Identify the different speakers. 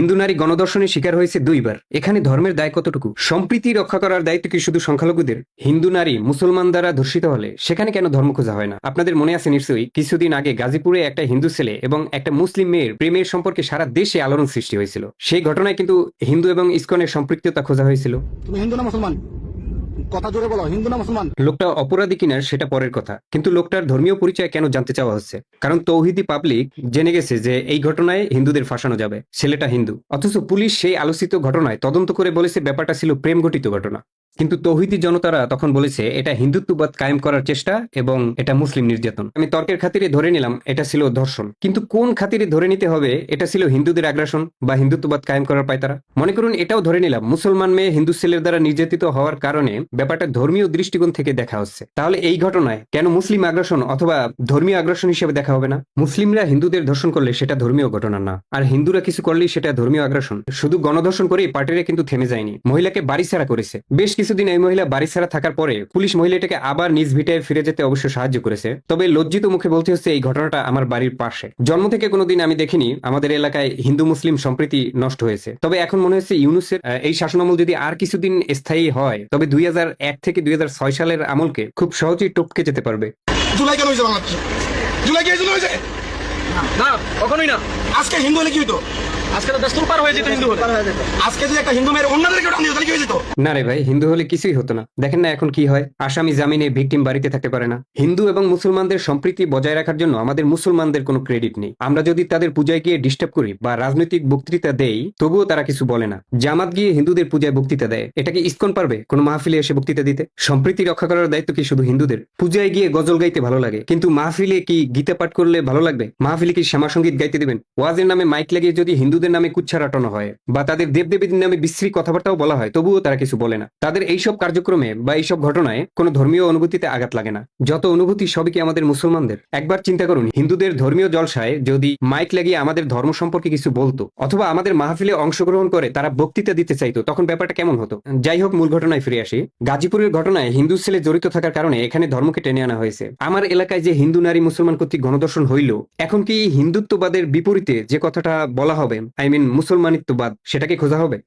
Speaker 1: হিন্দু নারী গণদর্শনের শিকার হয়েছে দুইবার। এখানে ধর্মের দায় কতটুকু? সম্প্রীতি রক্ষা করার দায়িত্ব কি শুধু সংখ্যালঘুদের? হিন্দু নারী, মুসলমান দ্বারা ধর্ষিত হলে সেখানে কেন ধর্ম খোঁজা হয় না? আপনাদের মনে আছে নিশ্চয়ই, কিছুদিন আগে গাজীপুরে একটা হিন্দু ছেলে এবং একটা মুসলিম মেয়ের প্রেমের সম্পর্কে সারা দেশে আলোড়ন সৃষ্টি হয়েছিল। সেই ঘটনায় কিন্তু হিন্দু এবং ইসকনের সম্পৃক্ততা খোঁজা হয়েছিল।
Speaker 2: তুমি হিন্দু না মুসলমান? কথা জোরে বলো, হিন্দু না মুসলমান?
Speaker 1: লোকটা অপরাধী কিনা সেটা পরের কথা। কিন্তু লোকটার ধর্মীয় পরিচয় কেন জানতে চাওয়া হচ্ছে? কারণ তৌহিদি পাবলিক জেনে গেছে যে এই ঘটনায় হিন্দুদের ফাঁসানো যাবে। ছেলেটা হিন্দু। অথচ পুলিশ সেই আলোচিত ঘটনায় তদন্ত করে বলেছে ব্যাপারটা ছিল প্রেম ঘটিত ঘটনা। কিন্তু তৌহিদি জনতারা তখন বলেছে, এটা হিন্দুত্ববাদ কায়েম করার চেষ্টা এবং এটা মুসলিম নির্যাতন। আমি তর্কের খাতিরে ধরে নিলাম, এটা ছিল ধর্ষণ। কিন্তু কোন খাতিরে ধরে নিতে হবে, এটা ছিল হিন্দুদের আগ্রাসন বা হিন্দুত্ববাদ কায়েম করার পায়তারা। মনে করুন, এটাও ধরে নিলাম, মুসলমান মেয়ে হিন্দু ছেলের দ্বারা নির্যাতিত হওয়ার কারণে ব্যাপারটা ধর্মীয় দৃষ্টিকোণ থেকে দেখা হচ্ছে। তাহলে এই ঘটনায় কেন মুসলিম আগ্রাসন অথবা ধর্মীয় আগ্রাসন হিসেবে দেখা হবে না? মুসলিমরা হিন্দুদের ধর্ষণ করলে সেটা ধর্মীয় ঘটনা না, আর হিন্দুরা কিছু করলেই সেটা ধর্মীয় আগ্রাসন। শুধু গণধর্ষণ করেই পার্টিরা কিন্তু থেমে যায়নি, মহিলাকে বাড়ি ছাড়া করেছে। বেশ কিছুদিন এই মহিলা বাড়ি ছাড়া থাকার পরে পুলিশ মহিলাটাকে আবার নিজ ভিটায় ফিরে যেতে অবশ্য সাহায্য করেছে। তবে লজ্জিত মুখে বলতে হচ্ছে এই ঘটনাটা আমার বাড়ির পাশে। জন্ম থেকে কোনোদিন আমি দেখিনি, আমাদের এলাকায় হিন্দু মুসলিম সম্প্রীতি নষ্ট হয়েছে। তবে এখন মনে হচ্ছে ইউনুসের এই শাসনামল যদি আর কিছুদিন স্থায়ী হয়, তবে দুই থেকে দুই হাজার ছয় সালের আমলকে খুব সহজেই টপকে যেতে পারবে।
Speaker 2: জুলাই কেন হয়েছে বাংলাদেশে? জুলাই কি হয়েছে?
Speaker 3: না কখনোই না।
Speaker 2: আজকে হিন্দু হলে কি হতো
Speaker 3: আজকে তো দস্তুর পার হয়ে যেত হিন্দু হলে।
Speaker 2: আজকে যদি একটা হিন্দু মেয়ের অন্যদেরকে কি হয়ে যেত
Speaker 1: না রে ভাই হিন্দু হলে কিছুই হতো না। দেখেন না এখন কি হয় আসামি জামিনে ভিকটিম বাড়িতে থাকতে পারে না। হিন্দু এবং মুসলমানদের সম্প্রীতি বজায় রাখার জন্য আমাদের মুসলমানদের কোনো ক্রেডিট নেই। আমরা যদি তাদের পূজায় গিয়ে ডিস্টার্ব করি বা রাজনৈতিক বক্তৃতা দেই তবুও তারা কিছু বলে না। জামাত গিয়ে হিন্দুদের পূজায় বক্তৃতা দেয়। এটা কি ইসকন পারবে কোনো মাহফিলে এসে বক্তৃতা দিতে? সম্প্রীতি রক্ষা করার দায়িত্ব কি শুধু হিন্দুদের? পূজায় গিয়ে গজল গাইতে ভালো লাগে। কিন্তু মাহফিলে কি গীতা পাঠ করলে ভালো লাগবে? মাহফিলে কি শ্যামা সংগীত গাইতে দিবেন। ওয়াজের নামে মাইক লাগিয়ে যদি হিন্দুদের নামে কুচ্ছা রাটানো হয় বা তাদের দেবদেবীদের নামে বিশ্রী কথাবার্তাও বলা হয়, তবুও তারা কিছু বলে না। তাদের এইসব কার্যক্রমে বা এইসব ঘটনায় কোনো ধর্মীয় অনুভূতিতে আঘাত লাগে না। যত অনুভূতি, সবই কি আমাদের মুসলমানদের? একবার চিন্তা করুন, হিন্দুদের ধর্মীয় জলসায় যদি মাইক লাগিয়ে আমাদের ধর্ম সম্পর্কে কিছু বলতো, অথবা আমাদের মাহফিলে অংশগ্রহণ করে তারা বক্তৃতা দিতে চাইতো, তখন ব্যাপারটা কেমন হতো? যাই হোক, মূল ঘটনায় ফিরে আসি। গাজীপুরের ঘটনায় হিন্দু ছেলে জড়িত থাকার কারণে এখানে ধর্মকে টেনে আনা হয়েছে। আমার এলাকায় যে হিন্দু নারী মুসলমান কর্তৃক গণদর্শন হইল, এখন কি হিন্দুত্ববাদের বিপরীতে যে কথাটা বলা হবে আই মিন মুসলমানিত্ববাদ সেটাকে খোঁজা হবে?